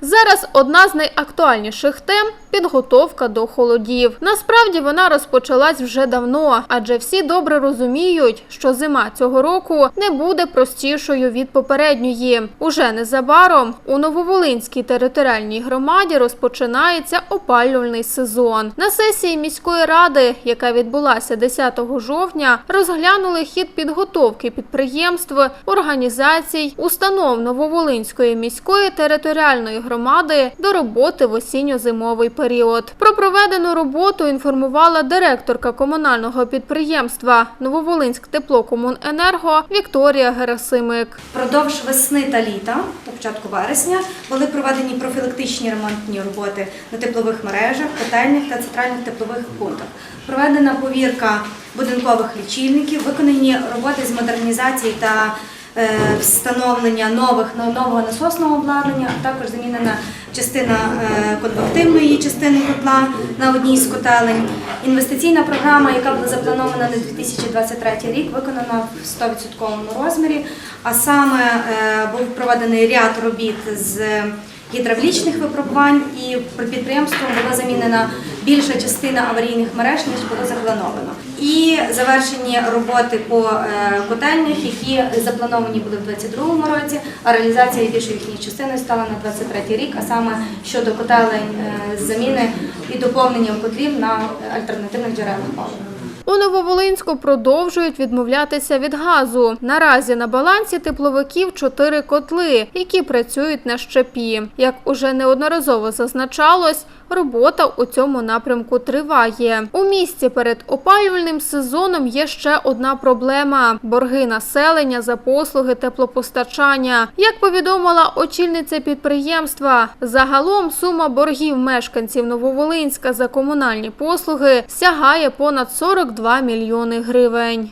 Зараз одна з найактуальніших тем підготовка до холодів. Насправді вона розпочалась вже давно, адже всі добре розуміють, що зима цього року не буде простішою від попередньої. Уже незабаром у Нововолинській територіальній громаді розпочинається опалювальний сезон. На сесії міської ради, яка відбулася 10 жовтня, розглянули хід підготовки підприємств, організацій, установ Нововолинської міської територіальної громади до роботи в осінньо-зимовий період. Про проведену роботу інформувала директорка комунального підприємства Нововолинськ теплокомуненерго Вікторія Герасимик. Продовж весни та літа, до початку вересня, були проведені профілактичні ремонтні роботи на теплових мережах, котельнях та центральних теплових пунктах. Проведена повірка будинкових лічильників, виконані роботи з модернізації та встановлення нових нового насосного обладнання, а також замінена частина е, конвективної частини котла на одній з котелень. Інвестиційна програма, яка була запланована на 2023 рік, виконана в 100% розмірі. А саме е, був проведений ряд робіт з гідравлічних випробувань, і підприємством була замінена більша частина аварійних мереж, ніж було заплановано. І завершені роботи по е, котельнях, які заплановані були в 2022 році, а реалізація більшої їхньої частини стала на 2023 рік, а саме щодо котелень е, заміни і доповнення котлів на альтернативних джерелах палива. У Нововолинську продовжують відмовлятися від газу. Наразі на балансі тепловиків чотири котли, які працюють на щепі. Як уже неодноразово зазначалось, робота у цьому напрямку триває. У місті перед опалювальним сезоном є ще одна проблема: борги населення за послуги теплопостачання. Як повідомила очільниця підприємства, загалом сума боргів мешканців Нововолинська за комунальні послуги сягає понад 42 мільйони гривень.